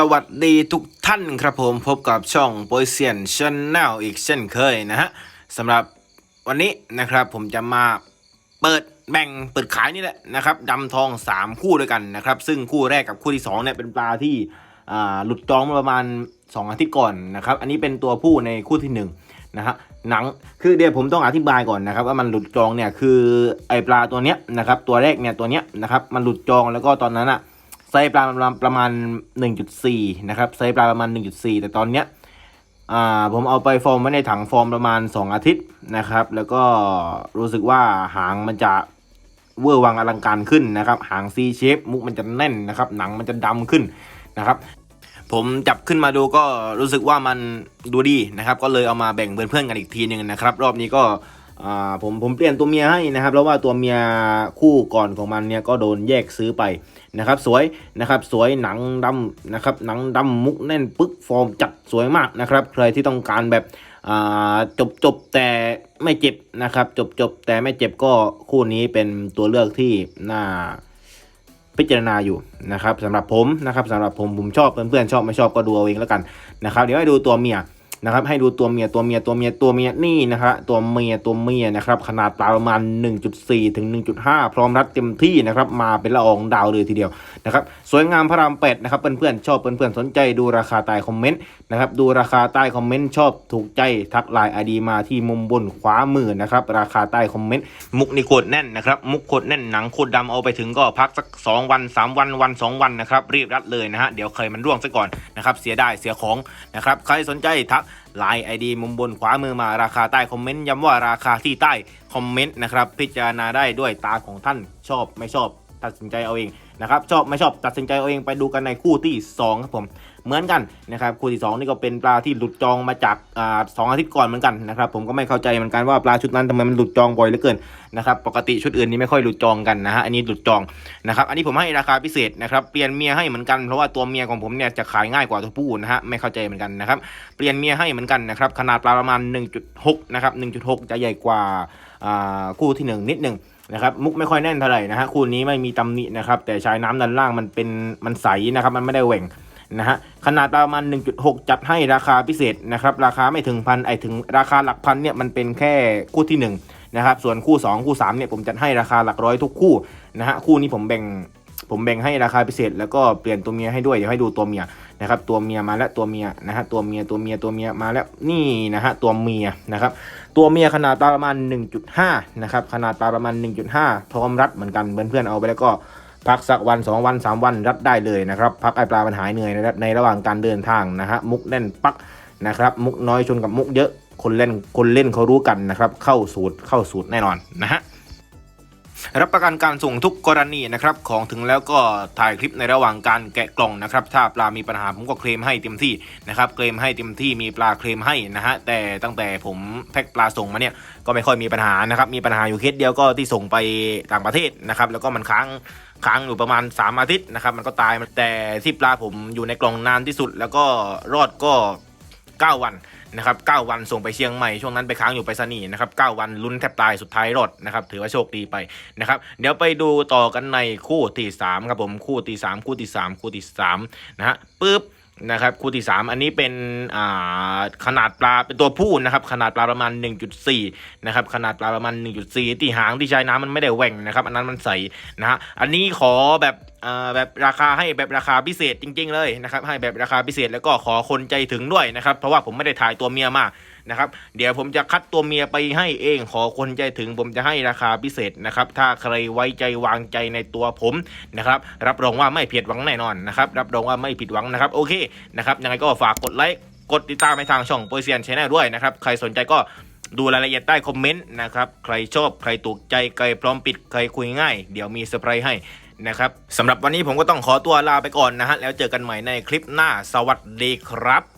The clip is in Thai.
สวัสดีทุกท่านครับผมพบกับช่องโปยเซียนชแนลอีกเช่นเคยนะฮะสำหรับวันนี้นะครับผมจะมาเปิดแบ่งเปิดขายนี่แหละนะครับดำทอง 3 คู่ด้วยกันนะครับ ซึ่งคู่แรกกับคู่ที่2เนี่ยเป็นปลาที่ หลุดจองประมาณ 2 อาทิตย์ก่อนนะครับ อันนี้เป็นตัวผู้ในคู่ที่1นะฮะหนังคือเดี๋ยวผมต้องอธิบายก่อนนะครับ ว่ามันหลุดจองเนี่ยคือไอปลาตัวเนี้ยนะครับตัวแรกเนี่ยตัวเนี้ยนะครับมันหลุดจองแล้วก็ตอนนั้นอะไซส์ปลาประมาณประมาณ 1.4 นะครับไซส์ปลาประมาณ 1.4 แต่ตอนเนี้ยผมเอาไปฟอร์มไว้ในถังฟอร์มประมาณ 2 อาทิตย์นะครับ แล้วก็รู้สึกว่าหางมันจะเวอร์วังอลังการขึ้นนะครับ หาง C shape มุกมันจะแน่นนะครับ หนังมันจะดำขึ้นนะครับ ผมจับขึ้นมาดูก็รู้สึกว่ามันดูดีนะครับ ก็เลยเอามาแบ่งเพื่อนๆกันอีกทีหนึ่งนะครับ รอบนี้ก็ผมผมเปลี่ยนตัวเมียให้นะครับแล้วว่าตัวเมียคู่ก่อนของมันเนี่ยก็โดนแยกซื้อไปนะครับ สวยนะครับสวยหนังดำนะครับหนังดำมุกแน่นปึ๊กฟอร์มจัดสวยมากนะครับ ใครที่ต้องการแบบจบจบแต่ไม่เจ็บนะครับ จบจบแต่ไม่เจ็บก็คู่นี้เป็นตัวเลือกที่น่า พิจารณาอยู่นะครับสำหรับผมนะครับสำหรับผมผมชอบเพื่อนๆชอบไม่ชอบก็ดูเอาเองแล้วกันนะครับเดี๋ยวให้ดูตัวเมีย นะครับให้ดูตัวเมียตัวเมียตัวเมียตัวเมียนี่นะครับตัวเมียตัวเมียนะครับขนาดปลาประมาณ 1.4 ถึง 1.5 พร้อมรัดเต็มที่นะครับมาเป็นละอองดาวเลยทีเดียวนะครับสวยงามพระรามเป็ดนะครับเพื่อนๆชอบเพื่อนๆสนใจดูราคาใต้คอมเมนต์นะครับดูราคาใต้คอมเมนต์ชอบถูกใจทักไลน์ไอดีมาที่มุมบนขวามือนะครับราคาใต้คอมเมนต์มุกนี่โคตรแน่นนะครับมุกโคตรแน่นหนังโคตรดำเอาไปถึงก็พักสัก 2 วัน 3 วันวัน 2 วันนะครับรีบรัดเลยนะฮะเดี๋ยวเคยมันร่วงซะก่อนนะครับเสียได้เสียของนะครับใครสนใจทักไลน์ไอดีมุมบนขวามือมาราคาใต้คอมเมนต์ย้ำว่าราคาที่ใต้คอมเมนต์นะครับพิจารณาได้ด้วยตาของท่านชอบไม่ชอบ ตัดสินใจเอาเองนะครับชอบไม่ชอบตัดสินใจเอาเองไปดูกันในคู่ที่สองครับผมเหมือนกันนะครับคู่ที่สองนี่ก็เป็นปลาที่หลุดจองมาจากอ่าสองอาทิตย์ก่อนเหมือนกันนะครับผมก็ไม่เข้าใจเหมือนกันว่าปลาชุดนั้นทำไมมันหลุดจองบ่อยเหลือเกินนะครับปกติชุดอื่นนี่ไม่ค่อยหลุดจองกันนะฮะอันนี้หลุดจองนะครับอันนี้ผมให้ราคาพิเศษนะครับเปลี่ยนเมียให้เหมือนกันเพราะว่าตัวเมียของผมเนี่ยจะขายง่ายกว่าตัวผู้นะฮะไม่เข้าใจเหมือนกันนะครับเปลี่ยนเมียให้เหมือนกันนะครับขนาดปลาประมาณ 1.6นะครับ1.6 จะใหญ่กว่าคู่ที่หนึ่งนิดหนึ่ง นะครับมุกไม่ค่อยแน่นเท่าไหร่นะฮะคู่นี้ไม่มีตำหนินะครับแต่ชายน้ำด้านล่างมันเป็นมันใสนะครับมันไม่ได้แหว่งนะฮะขนาดประมาณ 1.6 จัดให้ราคาพิเศษนะครับราคาไม่ถึงพันไอถึงราคาหลักพันเนี่ยมันเป็นแค่คู่ที่ 1 นะครับ ส่วนคู่ 2 คู่3เนี่ยผมจัดให้ราคาหลักร้อยทุกคู่นะฮะคู่นี้ผมแบ่งผมแบ่งให้ราคาพิเศษ แล้วก็เปลี่ยนตัวเมียให้ด้วยเดี๋ยวให้ดูตัวเมีย นะครับตัวเมียมาแล้วตัวเมียนะฮะตัวเมียตัวเมียตัวเมียมาแล้วนี่นะฮะตัวเมียนะครับตัวเมียขนาดปลาประมาณ 1.5นะครับขนาดปลาประมาณ 1.5 พร้อมรัดเหมือนกันเพื่อนๆเอาไปแล้วก็พักสักวัน 2 วัน 3 วันรัดได้เลยนะครับพักไอปลามันหายเหนื่อยในในระหว่างการเดินทางนะฮะมุกแน่นปักนะครับมุกน้อยชนกับมุกเยอะคนเล่นคนเล่นเขารู้กันนะครับเข้าสูตรเข้าสูตรแน่นอนนะฮะ รับประกันการส่งทุกกรณีนะครับของถึงแล้วก็ถ่ายคลิปในระหว่างการแกะกล่องนะครับถ้าปลามีปัญหาผมก็เคลมให้เต็มที่นะครับเคลมให้เต็มที่มีปลาเคลมให้นะฮะแต่ตั้งแต่ผมแพ็คปลาส่งมาเนี่ยก็ไม่ค่อยมีปัญหานะครับมีปัญหาอยู่เคสเดียวก็ที่ส่งไปต่างประเทศนะครับแล้วก็มันค้างค้างอยู่ประมาณ 3 อาทิตย์นะครับมันก็ตายแต่ที่ปลาผมอยู่ในกล่องนานที่สุด แล้วก็รอดก็ 9 วัน นะครับ9วันส่งไปเชียงใหม่ช่วงนั้นไปค้างอยู่ไปสนีนะครับ9วันลุ้นแทบตายสุดท้ายรอดนะครับถือว่าโชคดีไปนะครับเดี๋ยวไปดูต่อกันในคู่ที่3ครับผมคู่ที่3คู่ที่3คู่ที่3นะฮะปึ๊บ นะครับคู่ที่ 3 อันนี้เป็นขนาดปลาเป็นตัวผู้นะครับ ขนาดปลาประมาณ 1.4 นะครับ ขนาดปลาประมาณ 1.4 ที่หางที่ใช้น้ำมันไม่ได้แหว่งนะครับ อันนั้นมันใสนะฮะอันนี้ขอแบบแบบราคาให้แบบราคาพิเศษจริง ๆ เลยนะครับ ให้แบบราคาพิเศษแล้วก็ขอคนใจถึงด้วยนะครับ เพราะว่าผมไม่ได้ถ่ายตัวเมียมานะครับ เดี๋ยวผมจะคัดตัวเมียไปให้เองขอคนใจถึงผมจะให้ราคาพิเศษนะครับ ถ้าใครไว้ใจวางใจในตัวผมนะครับ รับรองว่าไม่ผิดหวังแน่นอนนะครับ รับรองว่าไม่ผิดหวังนะครับ โอเคนะครับ ยังไงก็ฝากกดไลค์กดติดตามในทางช่องโปรเซียนชแนลด้วยนะครับ ใครสนใจก็ดูรายละเอียดใต้คอมเมนต์นะครับ ใครชอบใครถูกใจ ใครพร้อมปิด ใครคุยง่าย เดี๋ยวมีเซอร์ไพรส์ให้นะครับสำหรับวันนี้ผมก็ต้องขอตัวลาไปก่อนนะฮะ แล้วเจอกันใหม่ในคลิปหน้า สวัสดีครับ